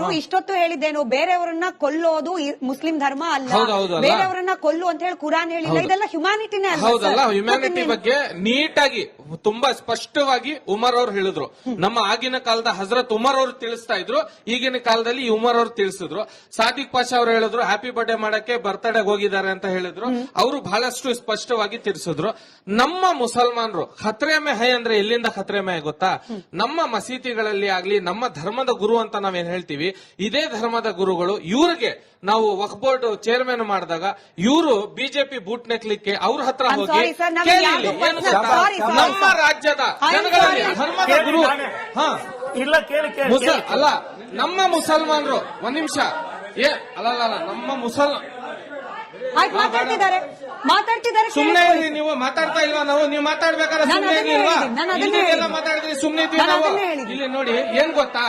ಅವರು ಇಷ್ಟೊತ್ತು ಹೇಳಿದ್ದೇನು ಬೇರೆಯವರನ್ನ ಕೊಲ್ಲೋದು ಮುಸ್ಲಿಂ ಧರ್ಮ ಅಲ್ಲ? ಬೇರೆಯವರನ್ನ ಕೊಲ್ಲು ಅಂತ ಹೇಳಿ ಕುರಾನ್ ಹೇಳಿಲ್ಲ ಇದೆಲ್ಲ ಹ್ಯುಮ್ಯಾನಿಟಿನೇ ಅಲ್ಲ ಹೌದಲ್ಲ? ಹ್ಯುಮ್ಯಾನಿಟಿ ಬಗ್ಗೆ ನೀಟಾಗಿ ತುಂಬಾ ಸ್ಪಷ್ಟವಾಗಿ ಉಮರ್ ಅವ್ರು ಹೇಳಿದ್ರು. ನಮ್ಮ ಆಗಿನ ಕಾಲದ ಹಜರತ್ ಉಮರ್ ಅವರು ತಿಳಿಸ್ತಾ ಇದ್ರು ಈಗಿನ ಕಾಲದಲ್ಲಿ ಈ ಉಮರ್ ಅವರು ತಿಳಿಸಿದ್ರು. ಸಾದಿಕ್ ಪಾಷಾ ಅವರು ಹೇಳಿದ್ರು ಹ್ಯಾಪಿ ಬರ್ಡೇ ಮಾಡಕ್ಕೆ ಬರ್ತ್ಡೇ ಹೋಗಿದ್ದಾರೆ ಅಂತ ಹೇಳಿದ್ರು. ಅವರು ಬಹಳಷ್ಟು ಸ್ಪಷ್ಟವಾಗಿ ತಿಳಿಸಿದ್ರು. ನಮ್ಮ ಮುಸಲ್ಮಾನರು ಖತ್ರೆ ಮೆ ಹೈ ಅಂದ್ರೆ ಎಲ್ಲಿಂದ ಖತ್ರೆ ಮೆ ಗೊತ್ತಾ? ನಮ್ಮ ಮಸೀದಿಗಳಲ್ಲಿ ಆಗ್ಲಿ ನಮ್ಮ ಧರ್ಮದ ಗುರು ಅಂತ ನಾವೇನ್ ಹೇಳ್ತೀವಿ? ಇದೇ ಧರ್ಮದ ಗುರುಗಳು ಇವ್ರಿಗೆ ನಾವು ವಕ್ ಬೋರ್ಡ್ ಚೇರ್ಮನ್ ಮಾಡಿದಾಗ ಇವರು ಬಿಜೆಪಿ ಬೂಟ್ ನೆಕ್ಲಿಕ್ಕೆ ಅವ್ರ ಹತ್ರ ಹೋಗಿ ನಮ್ಮ. ರಾಜ್ಯದ ಜನಗಳಲ್ಲಿ ಧರ್ಮದ ಗುರು ಇಲ್ಲ. ಅಲ್ಲ ನಮ್ಮ ಮುಸಲ್ಮಾನರು ಒಂದ್ ನಿಮಿಷ. ಏ ಅಲ್ಲ ಅಲ್ಲ ನಮ್ಮ ಮುಸಲ್ ಮಾತಾಡ್ತಿದ್ದಾರೆ. ಇರಿ ನೀವು ಮಾತಾಡ್ತಾ ಇಲ್ವಾ ನಾವು? ನೀವು ಮಾತಾಡ್ಬೇಕಾದ್ರೆ ಸುಮ್ಮನೆ ಹೇಳಿದ್ದೀನಿ. ಮಾತಾಡಿದ್ರಿ ನಾವು. ಇಲ್ಲಿ ನೋಡಿ ಏನ್ ಗೊತ್ತಾ?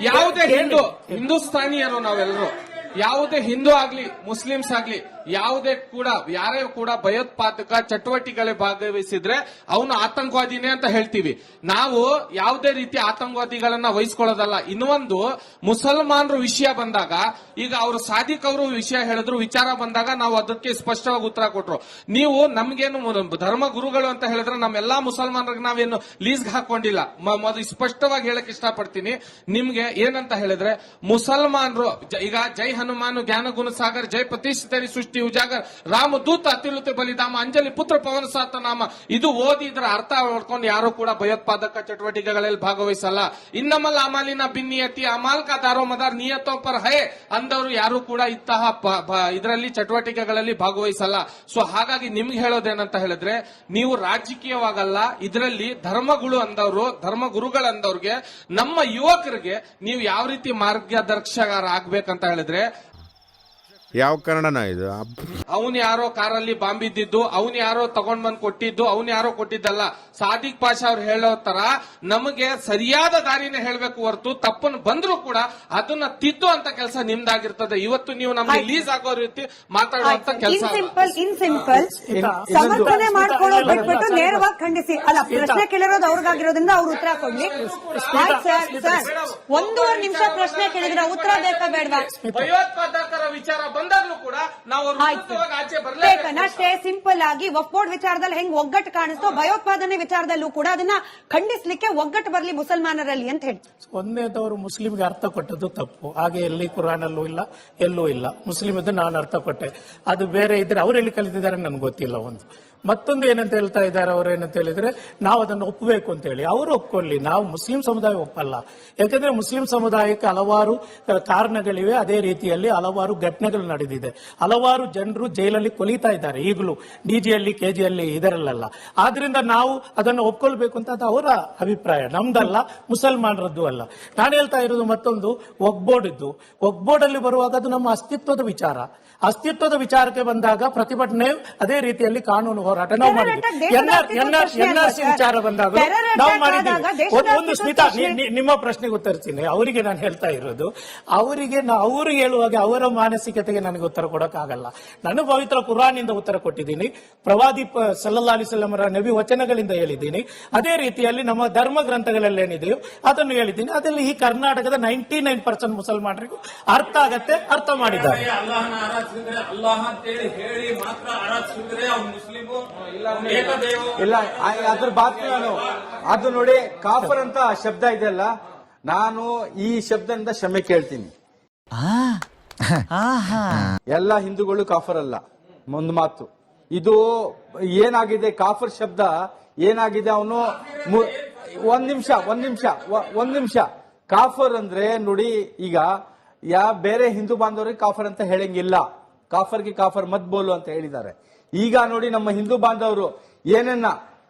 ಯಾವುದೇ ಹಿಂದೂ ಹಿಂದೂಸ್ತಾನಿಯರು ನಾವೆಲ್ಲರೂ ಯಾವುದೇ ಹಿಂದೂ ಆಗ್ಲಿ ಮುಸ್ಲಿಮ್ಸ್ ಆಗ್ಲಿ ಯಾವುದೇ ಕೂಡ, ಯಾರೇ ಕೂಡ ಭಯೋತ್ಪಾದಕ ಚಟುವಟಿಕೆಗಳಲ್ಲಿ ಭಾಗವಹಿಸಿದ್ರೆ ಅವನು ಆತಂಕವಾದಿನೇ ಅಂತ ಹೇಳ್ತೀವಿ. ನಾವು ಯಾವುದೇ ರೀತಿ ಆತಂಕವಾದಿಗಳನ್ನ ವಹಿಸ್ಕೊಳ್ಳೋದಲ್ಲ. ಇನ್ನೊಂದು, ಮುಸಲ್ಮಾನರು ವಿಷಯ ಬಂದಾಗ, ಈಗ ಅವರು ಸಾದಿಕ್ ಅವರು ವಿಷಯ ಹೇಳಿದ್ರು, ವಿಚಾರ ಬಂದಾಗ ನಾವು ಅದಕ್ಕೆ ಸ್ಪಷ್ಟವಾಗಿ ಉತ್ತರ ಕೊಟ್ರು. ನೀವು ನಮ್ಗೇನು ಧರ್ಮ ಗುರುಗಳು ಅಂತ ಹೇಳಿದ್ರೆ ನಮ್ಮೆಲ್ಲಾ ಮುಸಲ್ಮಾನರಿಗೆ ನಾವೇನು ಲೀಸ್ ಹಾಕೊಂಡಿಲ್ಲ. ಮೊದಲು ಸ್ಪಷ್ಟವಾಗಿ ಹೇಳಕ್ ಇಷ್ಟಪಡ್ತೀನಿ. ನಿಮ್ಗೆ ಏನಂತ ಹೇಳಿದ್ರೆ, ಮುಸಲ್ಮಾನರು ಈಗ ಜೈ ಹನುಮಾನು ಜ್ಞಾನ ಗುಣಸಾಗರ್ ಜೈ ಪ್ರತಿಷ್ಠಿತರಿ ಸೃಷ್ಟಿ ಉಜಾಗರ್ ರಾಮದೂತ ಅತ್ಯುಲ್ಲತ ಬಲಿಧಾಮ, ಅಂಜಲಿ ಪುತ್ರ ಪವನ ಸಾತ ನಾಮ. ಇದು ಓದಿ ಇದರ ಅರ್ಥ ಹೊಡ್ಕೊಂಡು ಯಾರು ಕೂಡ ಭಯೋತ್ಪಾದಕ ಚಟುವಟಿಕೆಗಳಲ್ಲಿ ಭಾಗವಹಿಸಲ್ಲ. ಇನ್ನಮಲ್ ಅಮಾಲಿನ ಭಿನ್ನಿಯತಿ ಅಮಾಲ್ ಕಾ ದಾರೋ ಮದಾರ್ ನಿಯತೋ ಪರ್ ಹೇ ಅಂದವರು ಯಾರು ಕೂಡ ಇಂತಹ ಇದರಲ್ಲಿ ಚಟುವಟಿಕೆಗಳಲ್ಲಿ ಭಾಗವಹಿಸಲ್ಲ. ಸೊ ಹಾಗಾಗಿ ನಿಮ್ಗೆ ಹೇಳೋದೇನಂತ ಹೇಳಿದ್ರೆ, ನೀವು ರಾಜಕೀಯವಾಗಲ್ಲ, ಇದರಲ್ಲಿ ಧರ್ಮಗಳು ಅಂದವರು ಧರ್ಮ ಗುರುಗಳಂದವ್ರಿಗೆ ನಮ್ಮ ಯುವಕರಿಗೆ ನೀವು ಯಾವ ರೀತಿ ಮಾರ್ಗದರ್ಶಕರಾಗಬೇಕಂತ ಹೇಳಿದ್ರೆ ಯಾವ ಕನ್ನಡನ ಇದು. ಅವನ್ ಯಾರೋ ಕಾರಲ್ಲಿ ಬಾಂಬ್ ಇದ್ದಿದ್ದು ಅವನ್ ಯಾರೋ ತಗೊಂಡ್ ಬಂದ್ ಕೊಟ್ಟಿದ್ದು ಅವನ್ ಯಾರೋ ಕೊಟ್ಟಿದ್ದಲ್ಲ. ಸಾದಿಕ್ ಪಾಷಾ ಅವ್ರು ಹೇಳೋ ತರ ನಮಗೆ ಸರಿಯಾದ ದಾರಿನ ಹೇಳ್ಬೇಕು ಹೊರತು ತಪ್ಪನ್ ಬಂದ್ರು ಕೂಡ ಅದನ್ನ ತಿದ್ದು ಅಂತ ಕೆಲಸ ನಿಮ್ದಾಗಿರ್ತದೆ. ಇವತ್ತು ನೀವು ನಮ್ಗೆ ಲೀಸ್ ರಿಲೀಸ್ ಆಗೋ ರೀತಿ ಮಾತಾಡುವಂತ ಇನ್ ಕೆಲಸ ಸಿಂಪಲ್ ಇನ್ ಸಿಂಪಲ್. ಸಮರ್ಥನೆ ಮಾಡ್ಕೊಳ್ಳೋದು ಬಿಟ್ಬಿಟ್ಟು ನೇರವಾಗಿ ಖಂಡಿಸಿ. ಅಲ್ಲ ಪ್ರಶ್ನೆ ಕೇಳಿರೋದು ಅವ್ರಿಗಾಗಿರೋದ್ರಿಂದ ಅವ್ರು ಉತ್ತರ ಕೊಡ್ಲಿ. Sir sir. ಒಂದೂವರೆ ನಿಮಿಷ ಪ್ರಶ್ನೆ ಕೇಳಿದ್ರೆ ಉತ್ತರ ಬೇಕಾ ಬೇಡವಾ? ಭಯೋತ್ಪಾದಕರ ವಿಚಾರ ಬಂದಾಗ್ಲೂ ಕೂಡ ನಾವು ಆಚೆ ಅಷ್ಟೇ ಸಿಂಪಲ್ ಆಗಿ ವಫ್ ಬೋರ್ಡ್ ವಿಚಾರದಲ್ಲಿ ಹೆಂಗ್ ಒಗ್ಗಟ್ಟು ಕಾಣಿಸ್ತೋ ಭಯೋತ್ಪಾದನೆ ವಿಚಾರದಲ್ಲೂ ಕೂಡ ಅದನ್ನ ಖಂಡಿಸ್ಲಿಕ್ಕೆ ಒಗ್ಗಟ್ಟು ಬರ್ಲಿ ಮುಸಲ್ಮಾನರಲ್ಲಿ ಅಂತ ಹೇಳಿ. ಒಂದೇದವರು ಮುಸ್ಲಿಂಗೆ ಅರ್ಥ ಕೊಟ್ಟದ್ದು ತಪ್ಪು. ಹಾಗೆ ಎಲ್ಲಿ ಕುರಾನಲ್ಲೂ ಇಲ್ಲ ಎಲ್ಲೂ ಇಲ್ಲ. ಮುಸ್ಲಿಂ ಇದ್ದು ನಾನು ಅರ್ಥ ಕೊಟ್ಟೆ. ಅದು ಬೇರೆ ಇದ್ರೆ ಅವ್ರು ಎಲ್ಲಿ ಕಲಿತಿದ್ದಾರೆ ನನ್ಗೆ ಗೊತ್ತಿಲ್ಲ ಒಂದು. ಮತ್ತೊಂದು ಏನಂತ ಹೇಳ್ತಾ ಇದ್ದಾರೆ ಅವರು ಏನಂತ ಹೇಳಿದ್ರೆ, ನಾವು ಅದನ್ನು ಒಪ್ಪಬೇಕು ಅಂತ ಹೇಳಿ. ಅವರು ಒಪ್ಕೊಳ್ಳಿ. ನಾವು ಮುಸ್ಲಿಂ ಸಮುದಾಯ ಒಪ್ಪಲ್ಲ. ಯಾಕಂದ್ರೆ ಮುಸ್ಲಿಂ ಸಮುದಾಯಕ್ಕೆ ಹಲವಾರು ಕಾರಣಗಳಿವೆ. ಅದೇ ರೀತಿಯಲ್ಲಿ ಹಲವಾರು ಘಟನೆಗಳು ನಡೆದಿದೆ. ಹಲವಾರು ಜನರು ಜೈಲಲ್ಲಿ ಕೊಲಿತಾ ಇದ್ದಾರೆ. ಈಗಲೂ ಡಿಜಿಯಲ್ಲಿ ಕೆಜಿಯಲ್ಲಿ ಇದರಲ್ಲ ಆದ್ರಿಂದ ನಾವು ಅದನ್ನು ಒಪ್ಕೊಳ್ಬೇಕು ಅಂತ ಅವರ ಅಭಿಪ್ರಾಯ. ನಮ್ದಲ್ಲ, ಮುಸಲ್ಮಾನರದ್ದು ಅಲ್ಲ. ನಾನು ಹೇಳ್ತಾ ಇರೋದು ಮತ್ತೊಂದು. ಒಗ್ಬೋರ್ಡ್ ಇದ್ದು. ಒಗ್ಬೋರ್ಡ್ ಅಲ್ಲಿ ಬರುವಾಗ ಅದು ನಮ್ಮ ಅಸ್ತಿತ್ವದ ವಿಚಾರ. ಅಸ್ತಿತ್ವದ ವಿಚಾರಕ್ಕೆ ಬಂದಾಗ ಪ್ರತಿಭಟನೆ ಅದೇ ರೀತಿಯಲ್ಲಿ ಕಾನೂನು ಹೋರಾಟ ನಾವು ಮಾಡಿದ್ವಿ. ಸರ್? ವಿಚಾರ ಬಂದಾಗ ನಾವು ಮಾಡಿದ್ದೀವಿ ಒಂದು- ಸ್ಮಿತಾ ನಿಮ್ಮ ಪ್ರಶ್ನೆಗೆ ಉತ್ತರಿಸ್ತೀನಿ ಅವರಿಗೆ ನಾನು ಹೇಳ್ತಾ ಇರೋದು ಅವರಿಗೆ ನಾ- ಅವರು ಹೇಳುವಾಗ ಅವರ ಮಾನಸಿಕತೆಗೆ ನನಗೆ ಉತ್ತರ ಕೊಡೋಕ್ಕಾಗಲ್ಲ. ನಾನು ಪವಿತ್ರ ಕುರಾನಿಂದ ಉತ್ತರ ಕೊಟ್ಟಿದ್ದೀನಿ. ಪ್ರವಾದಿ ಪ- ಸಲ್ಲಲ್ಲಾ ಅಲಿಸಲ್ಲಮರ ನಬಿ ವಚನಗಳಿಂದ ಹೇಳಿದ್ದೀನಿ. ಅದೇ ರೀತಿಯಲ್ಲಿ ನಮ್ಮ ಧರ್ಮ ಗ್ರಂಥಗಳಲ್ಲಿ ಏನಿದೆಯೋ ಅದನ್ನು ಹೇಳಿದ್ದೀನಿ. ಅದರಲ್ಲಿ ಈ ಕರ್ನಾಟಕದ ನೈಂಟಿ ನೈನ್ ಪರ್ಸೆಂಟ್ ಮುಸಲ್ಮಾನರಿಗೂ ಅರ್ಥ ಆಗತ್ತೆ ಅರ್ಥ ಮಾಡಿದ್ದಾರೆ. ಅಲ್ಲಾಹನ ಆರಾಧಿಸಿದ್ರೆ ಅಲ್ಲಾಹ ಅಂತೇಳಿ ಹೇಳಿ ಮಾತ್ರ ಆರಾಧಿಸಿದ್ರೆ ಅವ್ನು ಮುಸ್ಲಿಮು ಇಲ್ಲ ಅದ್ರ ಬಾತ್ ನಾನು. ಅದು ನೋಡಿ ಕಾಫರ್ ಅಂತ ಶಬ್ದ ಇದೆಯಲ್ಲ ನಾನು ಈ ಶಬ್ದದಿಂದ ಕ್ಷಮೆ ಕೇಳ್ತೀನಿ. ಎಲ್ಲ ಹಿಂದೂಗಳು ಕಾಫರ್ ಅಲ್ಲ ಒಂದು ಮಾತು. ಇದು ಏನಾಗಿದೆ ಕಾಫರ್ ಶಬ್ದ ಏನಾಗಿದೆ ಅವನು ಒಂದ್ ನಿಮಿಷ ಒಂದ್ ನಿಮಿಷ ಒಂದ್ ನಿಮಿಷ. ಕಾಫರ್ ಅಂದ್ರೆ ನೋಡಿ ಈಗ ಯಾ ಬೇರೆ ಹಿಂದೂ ಬಾಂಧವರಿಗೆ ಕಾಫರ್ ಅಂತ ಹೇಳಂಗಿಲ್ಲ. ಕಾಫರ್ಗೆ ಕಾಫರ್ ಮದ್ಬೋಲು ಅಂತ ಹೇಳಿದ್ದಾರೆ. ಈಗ ನೋಡಿ ನಮ್ಮ ಹಿಂದೂ ಬಾಂಧವರು ಏನನ್ನ?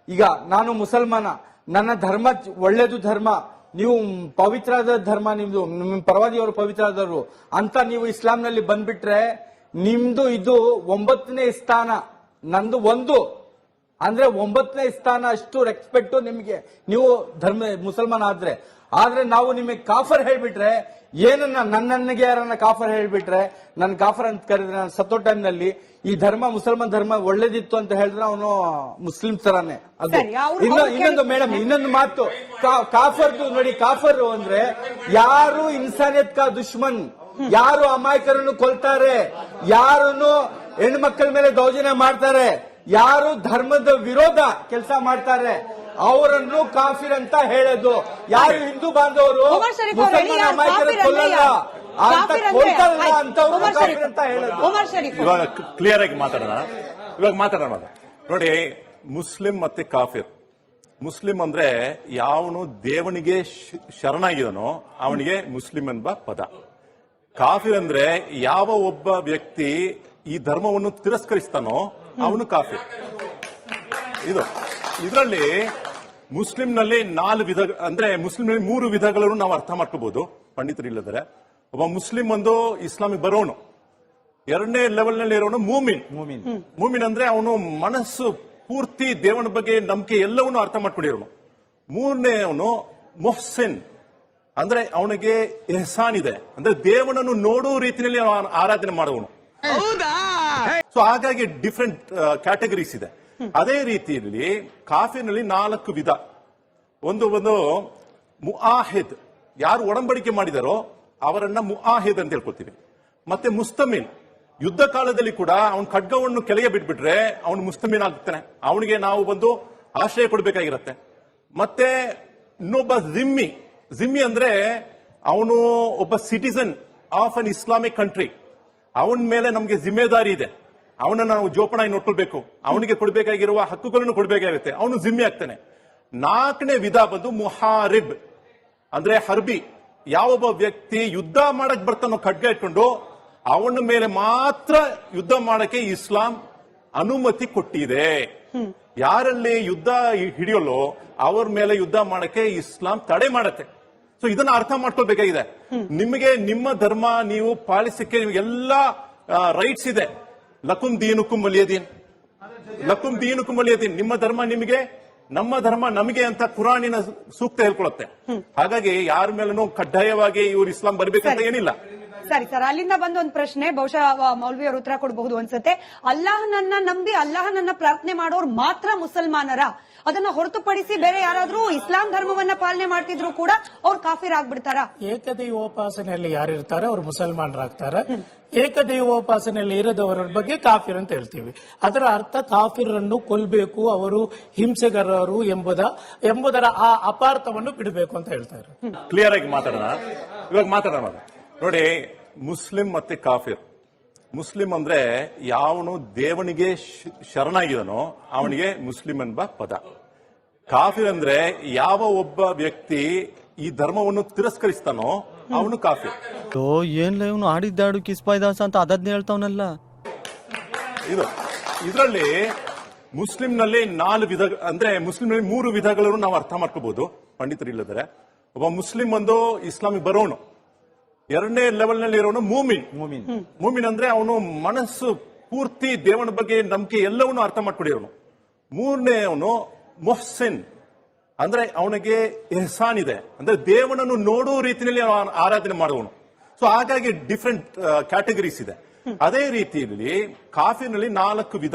ಈಗ ನಾನು ಮುಸಲ್ಮಾನ, ನನ್ನ ಧರ್ಮ ಒಳ್ಳೇದು ಧರ್ಮ, ನೀವು ಪವಿತ್ರಾದ ಧರ್ಮ, ನಿಮ್ದು, ನಿಮ್ಮ ಪರವಾದಿಯವರು ಪವಿತ್ರದವರು ಅಂತ ನೀವು ಇಸ್ಲಾಂನಲ್ಲಿ ಬಂದ್ಬಿಟ್ರೆ ನಿಮ್ದು ಇದು ಒಂಬತ್ತನೇ ಸ್ಥಾನ, ನಂದು ಒಂದು. ಅಂದ್ರೆ ಒಂಬತ್ತನೇ ಸ್ಥಾನ ಅಷ್ಟು ರೆಸ್ಪೆಕ್ಟ್ ನಿಮಗೆ. ನೀವು ಧರ್ಮ, ಮುಸಲ್ಮಾನ ಆದ್ರೆ. ಆದ್ರೆ ನಾವು ನಿಮಗೆ ಕಾಫರ್ ಹೇಳ್ಬಿಟ್ರೆ ಏನನ್ನ ನನ್ನನ್ನಿಗೆ ಯಾರನ್ನ ಕಾಫರ್ ಹೇಳ್ಬಿಟ್ರೆ ನನ್ ಕಾಫರ್ ಅಂತ ಕರೆದ್ರೆ ನಾನು ಸತ್ತೋ ಟೈಮ್ನಲ್ಲಿ ಈ ಧರ್ಮ ಮುಸಲ್ಮಾನ್ ಧರ್ಮ ಒಳ್ಳೇದಿತ್ತು ಅಂತ ಹೇಳಿದ್ರೆ ಅವನು ಮುಸ್ಲಿಂ ತರಾನೇ. ಅದು ಇನ್ನೊಂದು ಕೇಳಿ- ಮೇಡಮ್ ಇನ್ನೊಂದು ಮಾತು. ಕಾ- ಕಾಫರ್ದು ನೋಡಿ ಕಾಫರ್ ಅಂದ್ರೆ ಯಾರು ಇನ್ಸಾನಿಯತ್ ಕಾ ದುಶ್ಮನ್? ಯಾರು ಅಮಾಯಕರನ್ನು ಕೊಲ್ತಾರೆ? ಯಾರನ್ನು ಹೆಣ್ಮಕ್ಳ ಮೇಲೆ ದೌರ್ಜನ್ಯ ಮಾಡ್ತಾರೆ? ಯಾರು ಧರ್ಮದ ವಿರೋಧ ಕೆಲಸ ಮಾಡ್ತಾರೆ? ಅವರನ್ನು ಕಾಫಿರ್ ಅಂತ ಹೇಳೋದು ಯಾರು ಹಿಂದೂ ಬಾಂಧವರು? ಇವಾಗ ಕ್ಲಿಯರ್ ಆಗಿ ಮಾತಾಡೋಣ. ಇವಾಗ ಮಾತಾಡೋಣ ಅದು. ನೋಡಿ ಮುಸ್ಲಿಂ ಮತ್ತೆ ಕಾಫಿರ್. ಮುಸ್ಲಿಂ ಅಂದ್ರೆ ಯಾವನು ದೇವನಿಗೆ ಶ್- ಶರಣಾಗಿದನೋ ಅವನಿಗೆ ಮುಸ್ಲಿಂ ಎಂಬ ಪದ. ಕಾಫಿರ್ ಅಂದ್ರೆ ಯಾವ ಒಬ್ಬ ವ್ಯಕ್ತಿ ಈ ಧರ್ಮವನ್ನು ತಿರಸ್ಕರಿಸ್ತಾನೋ ಅವನು ಕಾಫಿರ್. ಇದು. ಇದರಲ್ಲಿ ಮುಸ್ಲಿಂನಲ್ಲಿ ನಾಲ್ಕು ವಿಧ ಅಂದ್ರೆ ಮುಸ್ಲಿಂನಲ್ಲಿ ಮೂರು ವಿಧಗಳನ್ನು ನಾವು ಅರ್ಥ ಮಾಡ್ಕೋಬಹುದು ಪಂಡಿತರು ಇಲ್ಲದ್ರೆ ಒಬ್ಬ ಮುಸ್ಲಿಂ ಒಂದು ಇಸ್ಲಾಮಿಕ್ ಬರೋನು. ಎರಡನೇ ಲೆವೆಲ್ನಲ್ಲಿ ಇರೋನು ಮೂಮಿನ್. ಮೂಮಿನ್. ಮೂಮಿನ್ ಅಂದ್ರೆ ಅವನು ಮನಸ್ಸು ಪೂರ್ತಿ ದೇವನ ಬಗ್ಗೆ ನಂಬಿಕೆ ಎಲ್ಲವನ್ನು ಅರ್ಥ ಮಾಡ್ಕೊಂಡಿರೋನು. ಮೂರನೇ ಅವನು ಮೊಹ್ಸಿನ್. ಅಂದ್ರೆ ಅವನಿಗೆ ಎಹಸಾನ್ ಇದೆ. ಅಂದ್ರೆ ದೇವನನ್ನು ನೋಡೋ ರೀತಿಯಲ್ಲಿ ಅವನು ಆರಾಧನೆ ಮಾಡುವನು ಸೊ ಹಾಗಾಗಿ ಡಿಫ್ರೆಂಟ್ ಕ್ಯಾಟಗರೀಸ್ ಇದೆ. ಅದೇ ರೀತಿಯಲ್ಲಿ ಕಾಫಿನಲ್ಲಿ ನಾಲ್ಕು ವಿಧ. ಒಂದು ಒಂದು ಮುಆಹಿದ್. ಯಾರು ಒಡಂಬಡಿಕೆ ಮಾಡಿದಾರೋ ಅವರನ್ನ ಮುಆಹಿದ್ ಅಂತ ಹೇಳ್ಕೊತೀವಿ ಮತ್ತೆ ಮುಸ್ತಮಿನ್ ಯುದ್ಧ ಕಾಲದಲ್ಲಿ ಕೂಡ ಅವನ ಖಡ್ಗವನ್ನು ಕೆಳಗೆ ಬಿಟ್ಬಿಟ್ರೆ ಅವನು ಮುಸ್ತಮಿನ್ ಆಗ್ತಾನೆ. ಅವನಿಗೆ ನಾವು ಬಂದು ಆಶ್ರಯ ಕೊಡಬೇಕಾಗಿರತ್ತೆ. ಮತ್ತೆ ಇನ್ನೊಬ್ಬ ಜಿಮ್ಮಿ. ಜಿಮ್ಮಿ ಅಂದ್ರೆ ಅವನು ಒಬ್ಬ citizen of an Islamic country ಅವನ ಮೇಲೆ ನಮಗೆ ಜಿಮ್ಮೆದಾರಿ ಇದೆ. ಅವನನ್ನ ನಾವು ಜೋಪಣಾಗಿ ನೋಡ್ಕೊಳ್ಬೇಕು. ಅವನಿಗೆ ಕೊಡಬೇಕಾಗಿರುವ ಹಕ್ಕುಗಳನ್ನು ಕೊಡಬೇಕಾಗುತ್ತೆ. ಅವನು ಜಿಮ್ಮೆ ಆಗ್ತಾನೆ. ನಾಲ್ಕನೇ ವಿಧ ಬಂದು ಮುಹಾರಿಬ್. ಅಂದ್ರೆ ಹರ್ಬಿ. ಯಾವೊಬ್ಬ ವ್ಯಕ್ತಿ ಯುದ್ಧ ಮಾಡಕ್ ಬರ್ತಾನೋ ಖಡ್ಗ ಇಟ್ಕೊಂಡು, ಅವನ ಮೇಲೆ ಮಾತ್ರ ಯುದ್ಧ ಮಾಡಕ್ಕೆ ಇಸ್ಲಾಂ ಅನುಮತಿ ಕೊಟ್ಟಿದೆ. ಯಾರಲ್ಲಿ ಯುದ್ಧ ಹಿಡಿಯಲ್ಲೋ, ಅವ್ರ ಮೇಲೆ ಯುದ್ಧ ಮಾಡಕ್ಕೆ ಇಸ್ಲಾಂ ತಡೆ ಮಾಡತ್ತೆ. ಸೊ ಇದನ್ನ ಅರ್ಥ ಮಾಡ್ಕೊಳ್ಬೇಕಾಗಿದೆ. ನಿಮಗೆ ನಿಮ್ಮ ಧರ್ಮ, ನೀವು ಪಾಲಿಸಕ್ಕೆ ನಿಮಗೆಲ್ಲ ರೈಟ್ಸ್ ಇದೆ. ಲಕುಂ ದೀನುಕುಂ ವಲಿಯದೀನ್. ಲಕುಂ ದೀನುಕುಂ ವಲಿಯದೀನ್. ನಿಮ್ಮ ಧರ್ಮ ನಿಮಗೆ ನಮ್ಮ ಧರ್ಮ ನಮಗೆ ಅಂತ ಕುರಾನಿನ ಸೂಕ್ತ ಹೇಳ್ಕೊಳತ್ತೆ. ಹಾಗಾಗಿ ಯಾರ ಮೇಲೂ ಕಡ್ಡಾಯವಾಗಿ ಇವ್ರು ಇಸ್ಲಾಂ ಬರ್ಬೇಕಂತ. ಏನಿಲ್ಲ. ಸರಿ ಸರ್ ಅಲ್ಲಿಂದ ಬಂದ ಒಂದು ಪ್ರಶ್ನೆ ಬಹುಶಃ ಮೌಲ್ವಿ ಅವರು ಉತ್ತರ ಕೊಡಬಹುದು ಅನ್ಸುತ್ತೆ. ಅಲ್ಲಾಹನನ್ನ ನಂಬಿ ಅಲ್ಲಾಹನನ್ನ ಪ್ರಾರ್ಥನೆ ಮಾಡೋರು ಮಾತ್ರ ಮುಸಲ್ಮಾನರ. ಅದನ್ನ ಹೊರತುಪಡಿಸಿ ಬೇರೆ ಯಾರಾದ್ರೂ ಇಸ್ಲಾಂ ಧರ್ಮವನ್ನ ಪಾಲನೆ ಮಾಡ್ತಿದ್ರು ಕೂಡ ಅವ್ರು ಕಾಫಿರ್ ಆಗ್ಬಿಡ್ತಾರ? ಏಕದೈವೋಪಾಸನೆಯಲ್ಲಿ ಯಾರಿರ್ತಾರೆ? ಅವರು ಮುಸಲ್ಮಾನರಾಗ್ತಾರೆ. ಏಕದೈವೋಪಾಸನೆಯಲ್ಲಿ ಇರದವರ ಬಗ್ಗೆ ಕಾಫಿರ್ ಅಂತ ಹೇಳ್ತೀವಿ. ಅದರ ಅರ್ಥ ಕಾಫಿರನ್ನು ಕೊಲ್ಬೇಕು ಅವರು ಹಿಂಸೆಗಾರರು ಎಂಬುದ ಎಂಬುದರ ಆ ಅಪಾರ್ಥವನ್ನು ಬಿಡಬೇಕು ಅಂತ ಹೇಳ್ತಾರೆ. ಕ್ಲಿಯರ್ ಆಗಿ ಮಾತಾಡೋಣ? ಇವಾಗ ಮಾತಾಡೋಣ. ನೋಡಿ ಮುಸ್ಲಿಂ ಮತ್ತೆ ಕಾಫಿರ್. ಮುಸ್ಲಿಂ ಅಂದ್ರೆ ಯಾವನು ದೇವನಿಗೆ ಶರಣಾಗಿದನೋ ಅವನಿಗೆ ಮುಸ್ಲಿಂ ಎಂಬ ಪದ. ಕಾಫಿರ್ ಅಂದ್ರೆ ಯಾವ ಒಬ್ಬ ವ್ಯಕ್ತಿ ಈ ಧರ್ಮವನ್ನು ತಿರಸ್ಕರಿಸ್ತಾನೋ ಅವನು ಕಾಫಿರ್. ಏನ್ಲ ಇವನು ಆಡಿದ್ದಾಡು ಕಿಸ್ಪಾಯ್ದಾಸ ಅಂತ ಅದದ್ನ ಹೇಳ್ತಾವನಲ್ಲ. ಇದು ಇದರಲ್ಲಿ ಮುಸ್ಲಿಂನಲ್ಲಿ ನಾಲ್ಕು ವಿಧ ಅಂದ್ರೆ ಮುಸ್ಲಿಂನಲ್ಲಿ ಮೂರು ವಿಧಗಳನ್ನು ನಾವು ಅರ್ಥ ಮಾಡ್ಕೋಬಹುದು ಪಂಡಿತರು ಇಲ್ಲದರೆ ಒಬ್ಬ ಮುಸ್ಲಿಂ ಒಂದು ಇಸ್ಲಾಮಿಕ್ ಬರೋನು. ಎರಡನೇ ಲೆವೆಲ್ನಲ್ಲಿ ಇರೋನು ಮೂಮಿನ್. ಮೂಮಿನ್. ಮೂಮಿನ್ ಅಂದ್ರೆ ಅವನು ಮನಸ್ಸು ಪೂರ್ತಿ ದೇವನ ಬಗ್ಗೆ ನಂಬಿಕೆ ಎಲ್ಲವನ್ನೂ ಅರ್ಥ ಮಾಡ್ಕೊಂಡಿರೋನು. ಮೂರನೇ ಅವನು ಮೊಹ್ಸಿನ್. ಅಂದ್ರೆ ಅವನಿಗೆ ಎಹಸಾನ್ ಇದೆ. ಅಂದ್ರೆ ದೇವನನ್ನು ನೋಡೋ ರೀತಿಯಲ್ಲಿ ಅವನು ಆರಾಧನೆ ಮಾಡುವನು ಸೊ ಹಾಗಾಗಿ ಡಿಫ್ರೆಂಟ್ ಕ್ಯಾಟಗರೀಸ್ ಇದೆ. ಅದೇ ರೀತಿಯಲ್ಲಿ ಕಾಫಿನಲ್ಲಿ ನಾಲ್ಕು ವಿಧ.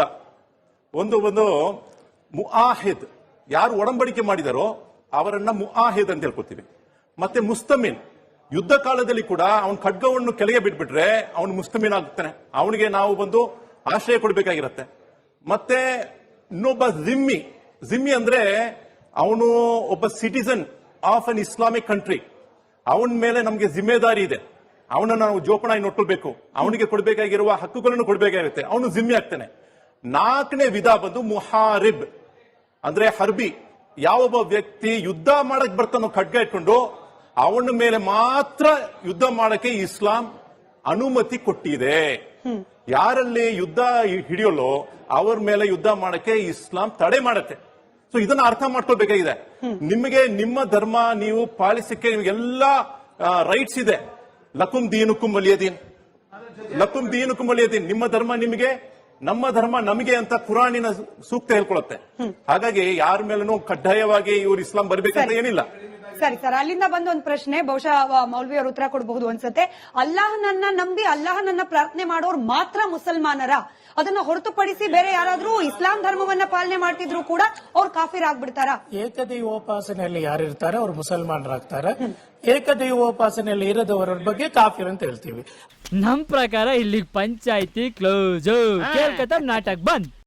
ಒಂದು ಒಂದು ಮುಆಹಿದ್. ಯಾರು ಒಡಂಬಡಿಕೆ ಮಾಡಿದಾರೋ ಅವರನ್ನ ಮುಆಹಿದ್ ಅಂತ ಹೇಳ್ಕೊತೀವಿ. ಮತ್ತೆ ಮುಸ್ತಮಿನ್. ಯುದ್ಧ ಕಾಲದಲ್ಲಿ ಕೂಡ ಅವನ ಖಡ್ಗವನ್ನು ಕೆಳಗೆ ಬಿಟ್ಬಿಟ್ರೆ ಅವನು ಮುಸ್ತಮಿನ್ ಆಗ್ತಾನೆ ಅವನಿಗೆ ನಾವು ಬಂದು ಆಶ್ರಯ ಕೊಡಬೇಕಾಗಿರತ್ತೆ. ಮತ್ತೆ ಇನ್ನೊಬ್ಬ ಜಿಮ್ಮಿ ಜಿಮ್ಮಿ ಅಂದ್ರೆ ಅವನು ಒಬ್ಬ citizen of an Islamic country ಅವನ ಮೇಲೆ ನಮಗೆ ಜಿಮ್ಮೆದಾರಿ ಇದೆ. ಅವನನ್ನು ನಾವು ಜೋಪಣಾಗಿ ನೋಡ್ಕೊಳ್ಬೇಕು. ಅವನಿಗೆ ಕೊಡಬೇಕಾಗಿರುವ ಹಕ್ಕುಗಳನ್ನು ಕೊಡಬೇಕಾಗಿರುತ್ತೆ. ಅವನು ಜಿಮ್ಮಿ ಆಗ್ತಾನೆ. ನಾಲ್ಕನೇ ವಿಧ ಬಂದು ಮುಹಾರಿಬ್, ಅಂದ್ರೆ ಹರ್ಬಿ. ಯಾವೊಬ್ಬ ವ್ಯಕ್ತಿ ಯುದ್ಧ ಮಾಡಕ್ ಬರ್ತಾನೋ, ಖಡ್ಗ ಇಟ್ಕೊಂಡು ಅವನ ಮೇಲೆ ಮಾತ್ರ ಯುದ್ಧ ಮಾಡಕ್ಕೆ ಇಸ್ಲಾಂ ಅನುಮತಿ ಕೊಟ್ಟಿದೆ. ಯಾರಲ್ಲಿ ಯುದ್ಧ ಹಿಡಿಯೋಲ್ಲೋ ಅವ್ರ ಮೇಲೆ ಯುದ್ಧ ಮಾಡಕ್ಕೆ ಇಸ್ಲಾಂ ತಡೆ ಮಾಡತ್ತೆ. ಸೊ ಇದನ್ನ ಅರ್ಥ ಮಾಡ್ಕೊಳ್ಬೇಕಾಗಿದೆ. ನಿಮಗೆ ನಿಮ್ಮ ಧರ್ಮ ನೀವು ಪಾಲಿಸಕ್ಕೆ ನಿಮಗೆಲ್ಲ ರೈಟ್ಸ್ ಇದೆ. ಲಕುಂ ದೀನುಕುಂ ವಲಿಯದೀನ್. ಲಕುಂ ದೀನುಕುಂ ವಲಿಯದೀನ್. ನಿಮ್ಮ ಧರ್ಮ ನಿಮಗೆ ನಮ್ಮ ಧರ್ಮ ನಮಗೆ ಅಂತ ಕುರಾನಿನ ಸೂಕ್ತ ಹೇಳ್ಕೊಳತ್ತೆ. ಹಾಗಾಗಿ ಯಾರ ಮೇಲೂ ಕಡ್ಡಾಯವಾಗಿ ಇವ್ರು ಇಸ್ಲಾಂ ಬರ್ಬೇಕಂತ. ಏನಿಲ್ಲ. ಸರಿ ಸರ್ ಅಲ್ಲಿಂದ ಬಂದ ಒಂದು ಪ್ರಶ್ನೆ ಬಹುಶಃ ಮೌಲ್ವಿ ಅವರು ಉತ್ತರ ಕೊಡಬಹುದು ಅನ್ಸುತ್ತೆ. ಅಲ್ಲಾಹನನ್ನ ನಂಬಿ ಅಲ್ಲಾಹನನ್ನ ಪ್ರಾರ್ಥನೆ ಮಾಡೋರು ಮಾತ್ರ ಮುಸಲ್ಮಾನರ. ಅದನ್ನ ಹೊರತುಪಡಿಸಿ ಬೇರೆ ಯಾರಾದ್ರೂ ಇಸ್ಲಾಂ ಧರ್ಮವನ್ನ ಪಾಲನೆ ಮಾಡ್ತಿದ್ರು ಕೂಡ ಅವ್ರು ಕಾಫಿರ್ ಆಗ್ಬಿಡ್ತಾರ. ಏಕದೈವೋಪಾಸನೆಯಲ್ಲಿ ಯಾರಿರ್ತಾರೆ? ಅವ್ರು ಮುಸಲ್ಮಾನರಾಗ್ತಾರೆ. ಏಕದೈವೋಪಾಸನೆಯಲ್ಲಿ ಇರದವರ ಬಗ್ಗೆ ಕಾಫಿರ್ ಅಂತ ಹೇಳ್ತೀವಿ. ನಮ್ ಪ್ರಕಾರ ಇಲ್ಲಿ ಪಂಚಾಯಿತಿ ಕ್ಲೋಸ್ ಕೇಳ್ಕತ್ತ ನಾಟಕ್ ಬಂದ್.